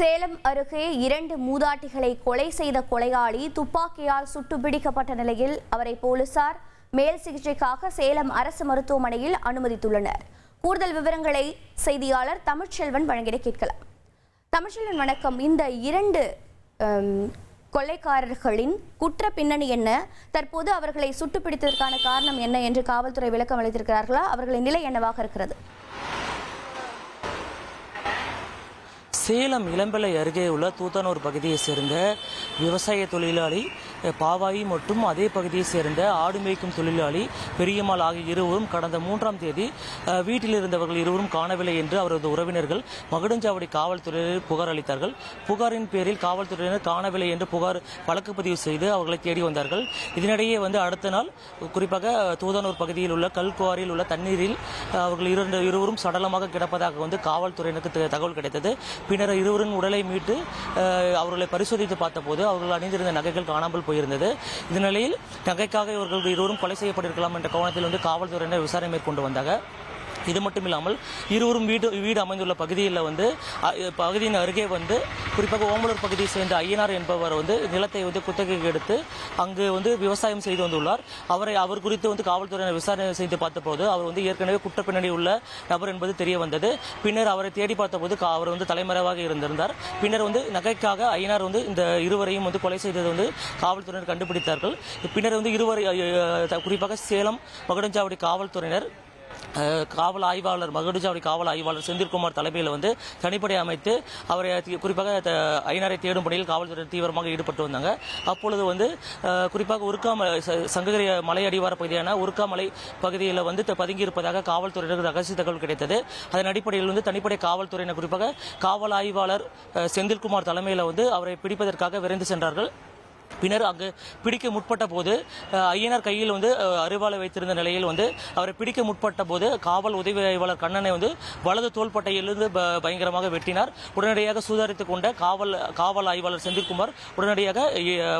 சேலம் அருகே இரண்டு மூதாட்டிகளை கொலை செய்த கொலையாளி துப்பாக்கியால் சுட்டு பிடிக்கப்பட்ட நிலையில் அவரை போலீசார் மேல் சிகிச்சைக்காக சேலம் அரசு மருத்துவமனையில் அனுமதித்துள்ளனர். கூடுதல் விவரங்களை செய்தியாளர் தமிழ்ச்செல்வன் வழங்கிட கேட்கலாம். தமிழ்ச்செல்வன் வணக்கம். இந்த இரண்டு கொள்ளைக்காரர்களின் குற்ற பின்னணி என்ன? தற்போது அவர்களை சுட்டு பிடித்ததற்கான காரணம் என்ன என்று காவல்துறை விளக்கம் அளித்திருக்கிறார்களா? அவர்களின் நிலை என்னவாக இருக்கிறது? சேலம் இளம்பிள்ளை அருகே உள்ள தூத்தனூர் பகுதியை சேர்ந்த விவசாய தொழிலாளி பாவாயி மற்றும் அதே பகுதியைச் சேர்ந்த ஆடு மேய்க்கும் தொழிலாளி பெரியம்மாள் ஆகிய இருவரும் கடந்த மூன்றாம் தேதி வீட்டில் இருந்தவர்கள் இருவரும் காணவில்லை என்று அவரது உறவினர்கள் மகுடஞ்சாவடி காவல்துறையினர் புகார் அளித்தார்கள். புகாரின் பேரில் காவல்துறையினர் காணவில்லை என்று புகார் வழக்கு பதிவு செய்து அவர்களை தேடி வந்தார்கள். இதனிடையே வந்து அடுத்த நாள் குறிப்பாக தூதனூர் பகுதியில் உள்ள கல்குவாரியில் உள்ள தண்ணீரில் அவர்கள் இரண்டு இருவரும் சடலமாக கிடப்பதாக வந்து காவல்துறையினருக்கு த- தகவல் கிடைத்தது. பின்னர் இருவரின் உடலை மீட்டு அவர்களை பரிசோதித்து பார்த்தபோது அவர்கள் அணிந்திருந்த நகைகள் காணாமல் போயிருந்தது. இந்த நிலையில் நகைக்காக இவர்கள் இருவரும் கொலை செய்யப்பட்டிருக்கலாம் என்ற கோணத்தில் வந்து காவல்துறையினர் விசாரணை மேற்கொண்டு வந்தாங்க. இது மட்டும் இல்லாமல் இருவரும் வீடு வீடு அமைந்துள்ள பகுதியில் வந்து பகுதியின் அருகே வந்து குறிப்பாக ஓமலூர் பகுதியை சேர்ந்த ஐயனார் என்பவர் வந்து நிலத்தை வந்து குத்தகைக்கு எடுத்து அங்கு வந்து விவசாயம் செய்து வந்துள்ளார். அவரை அவர் குறித்து வந்து காவல்துறையினர் விசாரணை செய்து பார்த்தபோது அவர் வந்து ஏற்கனவே குற்ற பின்னணி உள்ள நபர் என்பது தெரிய வந்தது. பின்னர் அவரை தேடி பார்த்தபோது கா- அவர் வந்து தலைமறைவாக இருந்திருந்தார். பின்னர் வந்து நகைக்காக ஐயனார் வந்து இந்த இருவரையும் வந்து கொலை செய்தது வந்து காவல்துறையினர் கண்டுபிடித்தார்கள். பின்னர் வந்து இருவரை குறிப்பாக சேலம் மகுடஞ்சாவடி காவல்துறையினர் காவல் ஆய்வாளர் மகுடஞ்சாவடி காவல் ஆய்வாளர் செந்தில்குமார் தலைமையில் வந்து தனிப்படை அமைத்து அவரை குறிப்பாக ஐநரை தேடும் பணியில் காவல்துறை தீவிரமாக ஈடுபட்டு வந்தாங்க. அப்பொழுது வந்து குறிப்பாக உருக்காமலை ச- சங்ககிரி மலை அடிவார பகுதியான உருக்காமலை பகுதியில் வந்து பதுங்கியிருப்பதாக காவல்துறையினருக்கு ரகசிய தகவல் கிடைத்தது. அதன் அடிப்படையில் வந்து தனிப்படை காவல்துறையினர் குறிப்பாக காவல் ஆய்வாளர் செந்தில்குமார் தலைமையில் வந்து அவரை பிடிப்பதற்காக விரைந்து சென்றார்கள். பின்னர் அங்கு பிடிக்க முற்பட்ட போது ஐயனார் கையில் வந்து அருவாளை வைத்திருந்த நிலையில் வந்து அவரை பிடிக்க முற்பட்ட போது காவல் உதவி ஆய்வாளர் கண்ணனை வந்து வலது தோள்பட்டையிலிருந்து ப- பயங்கரமாக வெட்டினார். உடனடியாக சுதாரித்துக் கொண்ட காவல் காவல் ஆய்வாளர் செந்தில்குமார் உடனடியாக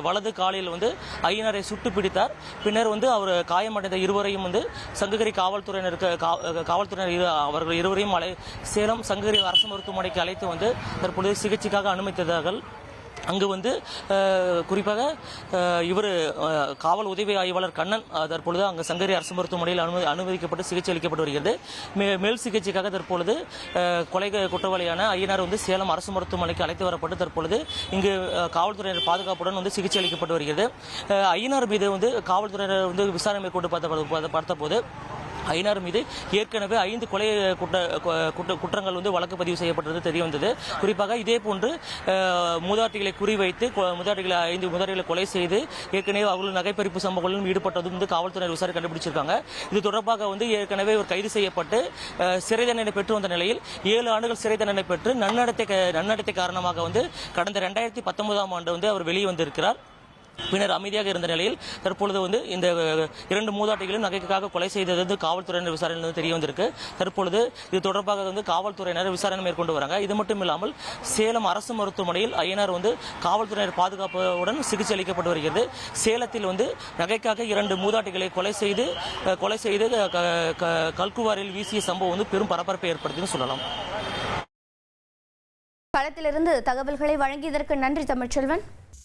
வலது காலில் வந்து ஐயனாரை சுட்டு பிடித்தார். பின்னர் வந்து அவர் காயமடைந்த இருவரையும் வந்து சங்ககிரி காவல்துறையினருக்கு கா- காவல்துறையினர் இரு- அவர்கள் இருவரையும் அழை சேலம் சங்ககிரி அரசு மருத்துவமனைக்கு அழைத்து வந்து தற்பொழுது சிகிச்சைக்காக அனுமதித்தார்கள் அங்கு வந்து குறிப்பாக இவர் காவல் உதவி ஆய்வாளர் கண்ணன் தற்பொழுது அங்கே சங்கரி அரசு மருத்துவமனையில் அனுமதி அனுமதிக்கப்பட்டு சிகிச்சை அளிக்கப்பட்டு வருகிறது. மே- மேல் சிகிச்சைக்காக தற்பொழுது கொலை குற்றவாளியான ஐயனார் வந்து சேலம் அரசு மருத்துவமனைக்கு அழைத்து வரப்பட்டு தற்பொழுது இங்கு காவல்துறையினர் பாதுகாப்புடன் வந்து சிகிச்சை அளிக்கப்பட்டு வருகிறது. ஐயனார் மீது வந்து காவல்துறையினர் வந்து விசாரணை மேற்கொண்டு பார்த்த பார்த்தபோது ஐநார் மீது ஏற்கனவே ஐந்து கொலை குற்ற கு- குற்றங்கள் வந்து வழக்கு பதிவு செய்யப்பட்டது தெரிய வந்தது குறிப்பாக இதே போன்று மூதாட்டிகளை குறிவைத்து மூதாட்டிகளை ஐந்து மூதாட்டிகளை கொலை செய்து ஏற்கனவே அவர்கள் நகைப்பறிப்பு சம்பவங்களிலும் ஈடுபட்டதும் வந்து காவல்துறை விசாரணை கண்டுபிடிச்சிருக்காங்க. இது தொடர்பாக வந்து ஏற்கனவே ஒரு கைது செய்யப்பட்டு சிறை தண்டனை பெற்று வந்த நிலையில் ஏழு ஆண்டுகள் சிறை தண்டனை பெற்று நன்னடத்தை நன்னடத்தை காரணமாக வந்து கடந்த ரெண்டாயிரத்தி பத்தொன்பதாம் ஆண்டு வந்து அவர் வெளியே வந்திருக்கிறார். பின்னர் அமைதியாக இருந்த நிலையில் தற்பொழுது வந்து இந்த இரண்டு மூதாட்டிகளும் நகைக்காக கொலை செய்தது வந்து காவல்துறையினர் விசாரணையில் வந்து தெரிய வந்திருக்கு. தற்பொழுது இது தொடர்பாக வந்து காவல்துறையினர் விசாரணை மேற்கொண்டு வராங்க. இது மட்டும் இல்லாமல் சேலம் அரசு மருத்துவமனையில் ஐயனார் வந்து காவல்துறையினர் பாதுகாப்புடன் சிகிச்சை அளிக்கப்பட்டு வருகிறது. சேலத்தில் வந்து நகைக்காக இரண்டு மூதாட்டிகளை கொலை செய்து கொலை செய்து க- க- கல்குவாரில் வீசிய சம்பவம் வந்து பெரும் பரபரப்பை ஏற்படுத்தின்னு சொல்லலாம். களத்திலிருந்து தகவல்களை வழங்கியதற்கு நன்றி தமிழ்ச்செல்வன்.